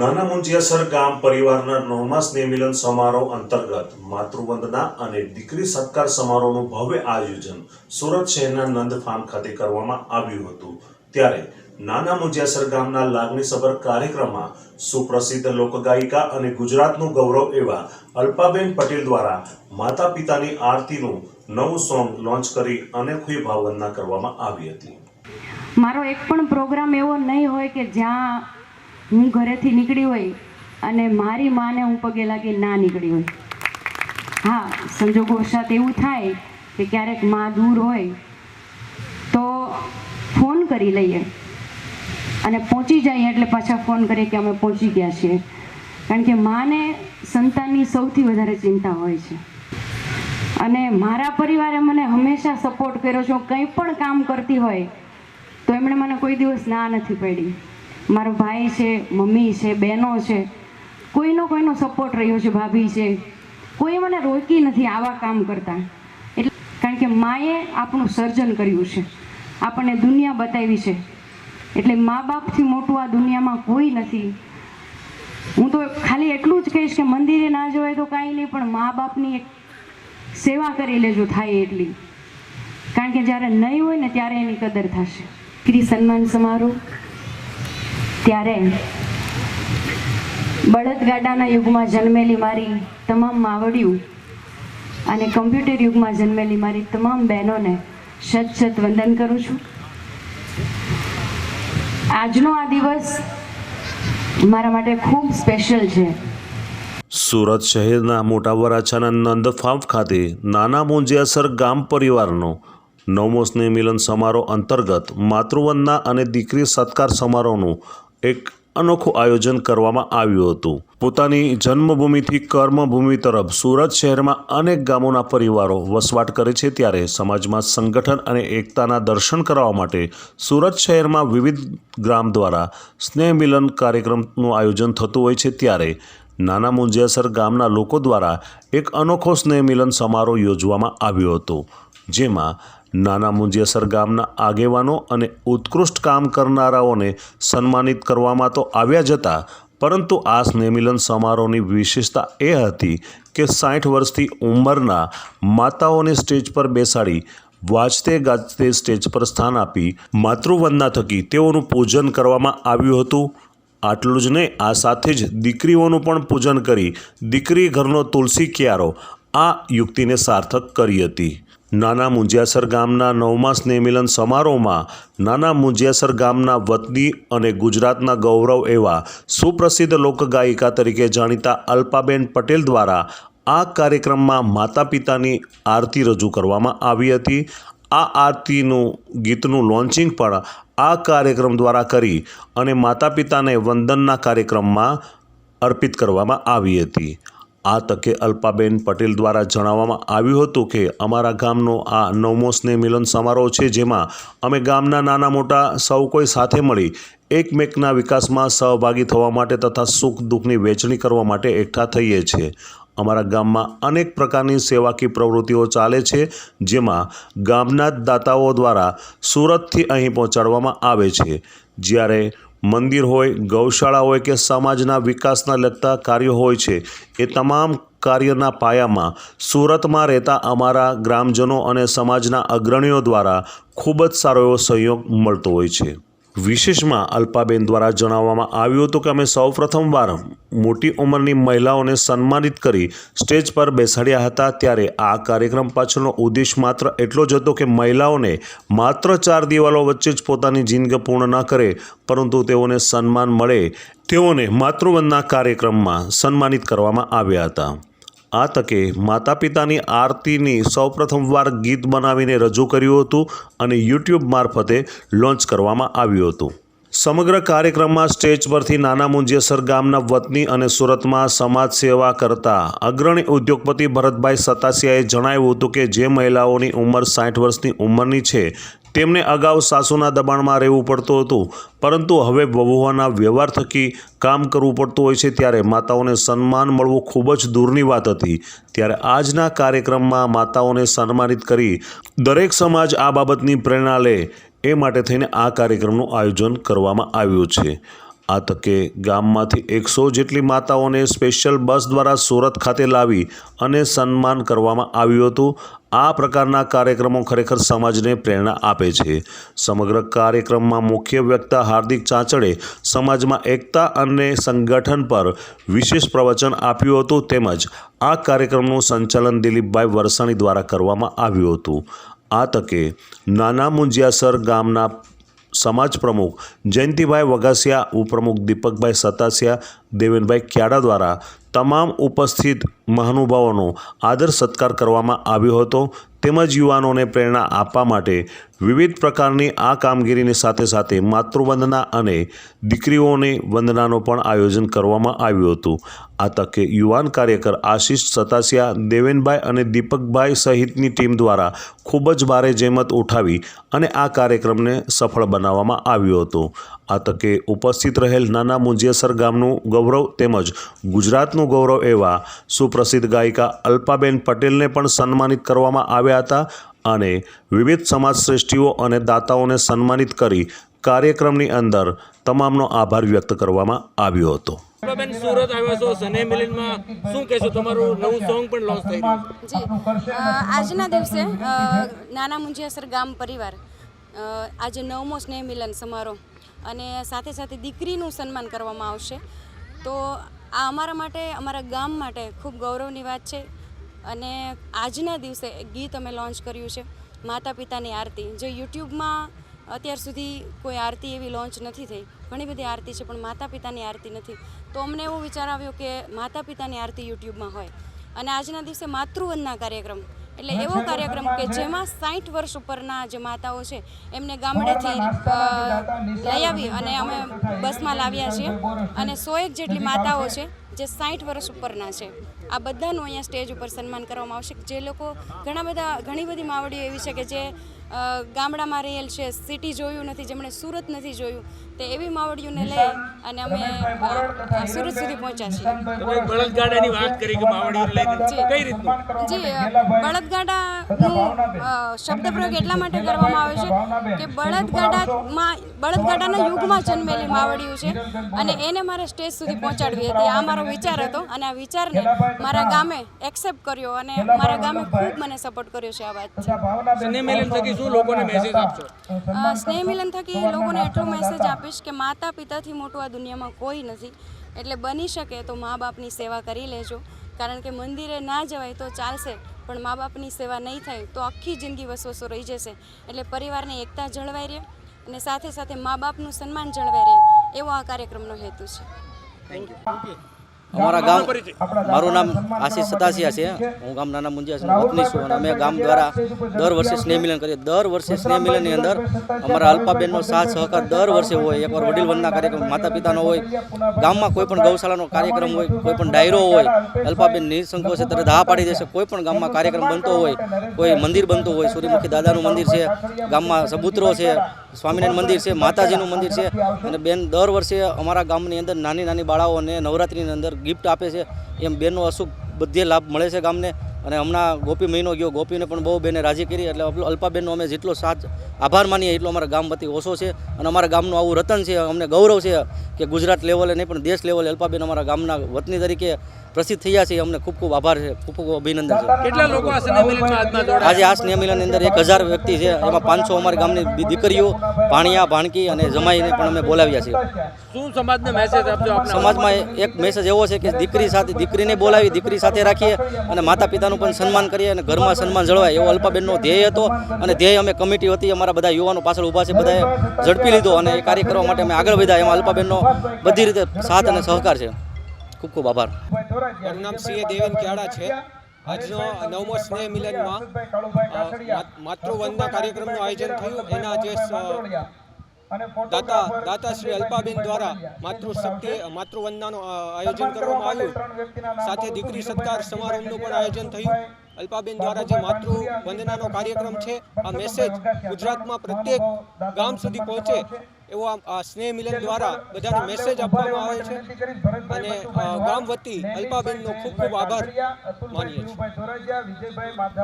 નાના મુંજિયાસર ગામ પરિવારના નવમા સ્નેહમિલન સમારોહ અંતર્ગત માતૃવંદના અને દીકરી સત્કાર સમારોહનું ભવ્ય આયોજન સુરત શહેરના નંદ ફાર્મ ખાતે કરવામાં આવ્યું હતું. ત્યારે નાના મુંજિયાસર ગામના લાગણીસભર કાર્યક્રમમાં સુપ્રસિદ્ધ લોકગાયિકા અને ગુજરાતનું ગૌરવ એવા અલ્પાબેન પટેલ દ્વારા માતા પિતાની આરતીનું નવું સોંગ લોન્ચ કરી અનેકવી ભાવવંદના કરવામાં આવી હતી. મારો એક પણ પ્રોગ્રામ એવો નહીં હોય કે જ્યાં હું ઘરેથી નીકળી હોય અને મારી માને હું પગે લાગી ના નીકળી હોય. હા, સંજોગો સંજોગોવશાત એવું થાય કે ક્યારેકમાં દૂર હોય તો ફોન કરી લઈએ. અને પહોંચી જઈએ એટલે પાછા ફોન કરીએ કે અમે પહોંચી ગયા છીએ. કારણ કે માને સંતાનની સૌથી વધારે ચિંતા હોય છે. અને મારા પરિવારે મને હંમેશા સપોર્ટ કર્યો છે. હું કંઈ પણ કામ કરતી હોય તો એમણે મને કોઈ દિવસ ના નથી પાડી. મારો ભાઈ છે, મમ્મી છે, બહેનો છે. કોઈનો કોઈનો સપોર્ટ રહ્યો છે, ભાભી છે. કોઈ મને રોકી નથી આવા કામ કરતા. એટલે કારણ કે માએ આપણું સર્જન કર્યું છે. આપણને દુનિયા બતાવી છે. એટલે મા બાપથી મોટું આ દુનિયામાં કોઈ નથી. હું તો ખાલી એટલું જ કહીશ કે મંદિરે ના જવાય તો કાંઈ નહીં, પણ મા બાપની એક સેવા કરી લેજો થાય એટલી. કારણ કે જ્યારે નહીં હોય ને ત્યારે એની કદર થશે. દીકરી સન્માન સમારોહ. ત્યારે બળદગાડાના યુગમાં જન્મેલી મારી તમામ માવડિયું અને કમ્પ્યુટર યુગમાં જન્મેલી મારી તમામ બહેનોને શત શત વંદન કરું છું. આજનો આ દિવસ મારા માટે ખૂબ સ્પેશિયલ છે. સુરત શહેરના મોટા વરાછાના નંદ ફાર્મ ખાતે નાના મુંજિયાસર ગામ પરિવારનો નવમો સ્નેહ મિલન સમારોહ અંતર્ગત માતૃવંદના અને દીકરી સત્કાર સમારોહનું એક અનોખું આયોજન કરવામાં આવ્યું હતું. પોતાની જન્મભૂમિથી કર્મભૂમિ તરફ સુરત શહેરમાં અનેક ગામોના પરિવારો વસવાટ કરે છે ત્યારે સમાજમાં સંગઠન અને એકતાના દર્શન કરવા માટે સુરત શહેરમાં વિવિધ ગ્રામ દ્વારા સ્નેહ મિલન કાર્યક્રમનું આયોજન થતું હોય છે ત્યારે નાના મુંજિયાસર ગામના લોકો દ્વારા એક અનોખો સ્નેહ મિલન સમારોહ યોજવામાં આવ્યો હતો, જેમાં નાના મુંજિયાસર ગામના આગેવાનો અને ઉત્કૃષ્ટ કામ કરનારાઓને સન્માનિત કરવામાં તો આવ્યા જ હતા, પરંતુ આ સ્નેહમિલન સમારોહની વિશેષતા એ હતી કે સાઠ વર્ષથી ઉંમરના માતાઓને સ્ટેજ પર બેસાડી, વાજતે ગાજતે સ્ટેજ પર સ્થાન આપી માતૃવંદના થકી તેઓનું પૂજન કરવામાં આવ્યું હતું. આટલું જ નહીં, આ સાથે જ દીકરીઓનું પણ પૂજન કરી દીકરી ઘરનો તુલસી ક્યારો આ યુક્તિને સાર્થક કરી હતી. નાના મુંજિયાસર ગામના નવમા સ્નેહમિલન સમારોહમાં નાના મુંજિયાસર ગામના વતની અને ગુજરાતના ગૌરવ એવા સુપ્રસિદ્ધ લોકગાયિકા તરીકે જાણીતા અલ્પાબેન પટેલ દ્વારા આ કાર્યક્રમમાં માતા પિતાની આરતી રજૂ કરવામાં આવી હતી. આ આરતીનું, ગીતનું લોન્ચિંગ પણ આ કાર્યક્રમ દ્વારા કરી અને માતા પિતાને વંદનના કાર્યક્રમમાં અર્પિત કરવામાં આવી હતી. આ તકે અલ્પાબેન પટેલ દ્વારા જણાવવામાં આવ્યું હતું કે અમારા ગામનો આ નવમો સ્નેહ મિલન સમારોહ છે જેમાં અમે ગામના નાના મોટા સૌ કોઈ સાથે મળી એકમેકના વિકાસમાં સહભાગી થવા માટે તથા સુખ દુઃખની વહેંચણી કરવા માટે એકઠા થઈએ છીએ. અમારા ગામમાં અનેક પ્રકારની સેવાકી પ્રવૃત્તિઓ ચાલે છે, જેમાં ગામના દાતાઓ દ્વારા સુરતથી અહીં પહોંચાડવામાં આવે છે. જ્યારે મંદિર હોય, ગૌશાળા હોય કે સમાજના વિકાસના લગતા કાર્યો હોય છે, એ તમામ કાર્યના પાયામાં સુરતમાં રહેતા અમારા ગ્રામજનો અને સમાજના અગ્રણીઓ દ્વારા ખૂબ જ સારો એવો સહયોગ મળતો હોય છે. વિશેષમાં અલ્પાબેન દ્વારા જણાવવામાં આવ્યું હતું કે અમે સૌ પ્રથમવાર મોટી ઉંમરની મહિલાઓને સન્માનિત કરી સ્ટેજ પર બેસાડ્યા હતા ત્યારે આ કાર્યક્રમ પાછળનો ઉદ્દેશ માત્ર એટલો જ હતો કે મહિલાઓને માત્ર ચાર દિવાલો વચ્ચે જ પોતાની જિંદગી પૂર્ણ ન કરે, પરંતુ તેઓને સન્માન મળે. તેઓને માતૃવંદના કાર્યક્રમમાં સન્માનિત કરવામાં આવ્યા હતા. આ તકે માતા પિતાની આરતીની સૌપ્રથમવાર ગીત બનાવીને રજૂ કર્યું હતું અને યુટ્યુબ મારફતે લોન્ચ કરવામાં આવ્યું હતું. સમગ્ર કાર્યક્રમમાં સ્ટેજ પરથી નાના મુંજેસર ગામના વતની અને સુરતમાં સમાજ સેવા કરતા અગ્રણી ઉદ્યોગપતિ ભરતભાઈ સતાસિયાએ જણાવ્યું હતું કે જે મહિલાઓની ઉંમર સાઠ વર્ષની ઉંમરની છે, તેમને અગાઉ સાસુના દબાણમાં રહેવું પડતું હતું. પરંતુ હવે વહુઓના વ્યવહાર થકી કામ કરવું પડતું હોય છે ત્યારે માતાઓને સન્માન મળવું ખૂબ જ દૂરની વાત હતી. ત્યારે આજના કાર્યક્રમમાં માતાઓને સન્માનિત કરી દરેક સમાજ આ બાબતની પ્રેરણા લે એ માટે થઈને આ કાર્યક્રમનું આયોજન કરવામાં આવ્યું છે. આ તકે ગામમાંથી એકસો જેટલી માતાઓને સ્પેશિયલ બસ દ્વારા સુરત ખાતે લાવી અને સન્માન કરવામાં આવ્યું હતું. આ પ્રકારના કાર્યક્રમો ખરેખર સમાજને પ્રેરણા આપે છે. સમગ્ર કાર્યક્રમમાં મુખ્ય વક્તા હાર્દિક ચાંચડે સમાજમાં એકતા અને સંગઠન પર વિશેષ પ્રવચન આપ્યું હતું. તેમજ આ કાર્યક્રમનું સંચાલન દિલીપભાઈ વરસાણી દ્વારા કરવામાં આવ્યું હતું. આ તકે નાના મુંજિયાસર ગામના સમાજ પ્રમુખ જયંતિભાઈ વગાસિયા ઉપપ્રમુખ દીપકભાઈ સતાસિયા, દેવેનભાઈ ક્યાડા દ્વારા તમામ ઉપસ્થિત મહાનુભાવોનો આદર સત્કાર કરવામાં આવ્યો હતો. તેમજ યુવાનોને પ્રેરણા આપવા માટે વિવિધ પ્રકારની આ કામગીરીની સાથે સાથે માતૃવંદના અને દીકરીઓની વંદનાનું પણ આયોજન કરવામાં આવ્યું હતું. આ તકે યુવાન કાર્યકર આશીષ સતાસિયા, દેવેનભાઈ અને દીપકભાઈ સહિતની ટીમ દ્વારા ખૂબ જ ભારે જહેમત ઉઠાવી અને આ કાર્યક્રમને સફળ બનાવવામાં આવ્યો હતો. આ તકે ઉપસ્થિત રહેલ નાના મુંજિયાસર ગામનું ગૌરવ તેમજ ગુજરાતનું ગૌરવ એવા સુપ્રસિદ્ધ ગાયિકા અલ્પાબેન પટેલને પણ સન્માનિત કરવામાં આવ્યા હતા અને વિવિધ સમાજ શ્રેષ્ઠીઓ અને દાતાઓને સન્માનિત કરી કાર્યક્રમની અંદર તમામનો આભાર વ્યક્ત કરવામાં આવ્યો હતો. બેન સુરત આવ્યા છો સને મિલનમાં શું કહેશો? તમારું નવું સોંગ પણ લોન્ચ થઈ રહ્યું છે. આજના દિવસે નાના મુંજિયાસર ગામ પરિવાર આજે નવમો સ્નેહ મિલન સમારોહ અને સાથે સાથે દીકરીનું સન્માન કરવામાં આવશે. તો આ અમારા માટે, અમારા ગામ માટે ખૂબ ગૌરવની વાત છે. અને આજના દિવસે ગીત અમે લોન્ચ કર્યું છે માતા પિતાની આરતી. જે યુટ્યુબમાં અત્યાર સુધી કોઈ આરતી એવી લોન્ચ નથી થઈ. ઘણી બધી આરતી છે, પણ માતા પિતાની આરતી નથી. તો અમને એવો વિચાર આવ્યો કે માતા પિતાની આરતી યુટ્યુબમાં હોય. અને આજના દિવસે માતૃવંદના કાર્યક્રમ એટલે એવો કાર્યક્રમ કે જેમાં સાઠ વર્ષ ઉપરના જે માતાઓ છે એમને ગામડેથી લઈ આવી અને અમે બસમાં લાવ્યા છીએ. અને સો એક જેટલી માતાઓ છે. જે સાઠ વર્ષ ઉપરના છે. આ બધાનું અહીંયા સ્ટેજ ઉપર સન્માન કરવામાં આવશે. જે લોકો ઘણા બધા ઘણી બધી માવડીઓ એવી છે કે જે ગામડામાં રહેલ છે સિટી જોયું નથી જેમણે સુરત નથી જોયું તે એવી માવડીઓને લઈ અને અમે સુરત સુધી પહોંચ્યા છીએ. બળદગાડાની વાત કરી કે માવડીઓ લઈને કઈ રીતનું? જી બળદગાડાનું શબ્દપ્રયોગ શબ્દ પ્રયોગ એટલા માટે કરવામાં આવે છે કે બળદગાડામાં બળદગાડાના યુગમાં જન્મેલી માવડીઓ છે અને એને મારે સ્ટેજ સુધી પહોંચાડવી હતી. આ મારો વિચાર હતો અને આ વિચારને મારા ગામે એક્સેપ્ટ કર્યો અને મારા ગામે ખૂબ મને સપોર્ટ કર્યો છે આ વાત સને મિલન થકી શું લોકોને મેસેજ આપશો? સ્નેહ મિલન થકી લોકોને એટલો મેસેજ આપીશ કે માતા પિતાથી મોટું આ દુનિયામાં કોઈ નથી. એટલે બની શકે તો મા બાપની સેવા કરી લેજો. કારણ કે મંદિરે ના જવાય તો ચાલશે પણ મા બાપની સેવા નહીં થાય તો આખી જિંદગી વસવસો રહી જશે. એટલે પરિવારની એકતા જળવાઈ રહે અને સાથે સાથે મા બાપનું સન્માન જળવાઈ રહે એવો આ કાર્યક્રમનો હેતુ છે. અમારા ગામ મારું નામ આશીષ સતાસિયા છે. હું ગામ નાના મુંજિયા વતની છું અને અમે ગામ દ્વારા દર વર્ષે સ્નેહ મિલન કરીએ. દર વર્ષે સ્નેહ મિલનની અંદર અમારા અલ્પાબેનનો સાથ સહકાર દર વર્ષે હોય. એકવાર વડીલ વનના કાર્યક્રમ માતા પિતાનો હોય ગામમાં કોઈ પણ ગૌશાળાનો કાર્યક્રમ હોય કોઈ પણ ડાયરો હોય અલ્પાબેન નિસંકોચ છે તરત હા પાડી દેશે. કોઈ પણ ગામમાં કાર્યક્રમ બનતો હોય કોઈ મંદિર બનતું હોય સૂર્યમુખી દાદાનું મંદિર છે ગામમાં સબૂતરો છે સ્વામિનારાયણ મંદિર છે માતાજીનું મંદિર છે. અને બેન દર વર્ષે અમારા ગામની અંદર નાની નાની બાળાઓને નવરાત્રિની અંદર ગિફ્ટ આપે છે. એમ બેનનો અશુભ બધે લાભ મળે છે ગામને. અને હમણાં ગોપી મહિનો ગયો. ગોપીને પણ બહુ બેને રાજી કરી. એટલે અલ્પાબેનનો અમે જેટલો સાથ, આભાર માનીએ એટલો અમારા ગામ વતી ઓછો છે. અને અમારા ગામનું આવું રતન છે, અમને ગૌરવ છે કે ગુજરાત લેવલે નહીં પણ દેશ લેવલે અલ્પાબેન અમારા ગામના વતની તરીકે પ્રસિદ્ધ થયા છે. અમને ખૂબ ખૂબ આભાર છે. ખૂબ ખૂબ અભિનંદન છે. કેટલા લોકો આ સને મિલનમાં આજે આ સ્નેહ મિલનની અંદર એક હજાર વ્યક્તિ છે. એમાં પાંચસો અમારી ગામની દીકરીઓ ભાણિયા ભાણકી અને જમાઈને પણ અમે બોલાવ્યા છીએ. શું સમાજને મેસેજ આપજો સમાજમાં એક મેસેજ એવો છે કે દીકરી સાથે દીકરીને બોલાવી દીકરી સાથે રાખીએ અને માતા પિતાનું પણ સન્માન કરીએ અને ઘરમાં સન્માન જળવાય એવો અલ્પાબેનનો ધ્યેય હતો અને ધ્યેય અમે કમિટી હતી અમારા બધા યુવાનો પાછળ ઊભા છે. બધાએ ઝડપી લીધો અને એ કાર્ય કરવા માટે અમે આગળ વધ્યા. એમાં અલ્પાબેનનો બધી રીતે સાથ અને સહકાર છે. ખૂબ ખૂબ આભાર. મારું નામ સીએ દેવેન ક્યાડા છે? આજનો નવમો સ્નેહ મિલનમાં માતૃવંદના કાર્યક્રમનું આયોજન થયું. એના જે દાતા દાતા શ્રી અલ્પાબેન દ્વારા માતૃશક્તિ, માતૃવંદનાનું આયોજન કરવામાં આવ્યું. સાથે દીકરી સત્કાર સમારોહનું પણ આયોજન થયું. અલ્પાબેન દ્વારા જે માતૃ વંદનાનો કાર્યક્રમ છે, આ મેસેજ ગુજરાતમાં પ્રત્યેક ગામ સુધી પહોંચે. એવો આ- સ્નેહ મિલન દ્વારા બધાને મેસેજ આપવામાં આવે છે. અને ગામ વતી અલ્પાબેનનો ખૂબ ખૂબ આભાર માનીએ છીએ.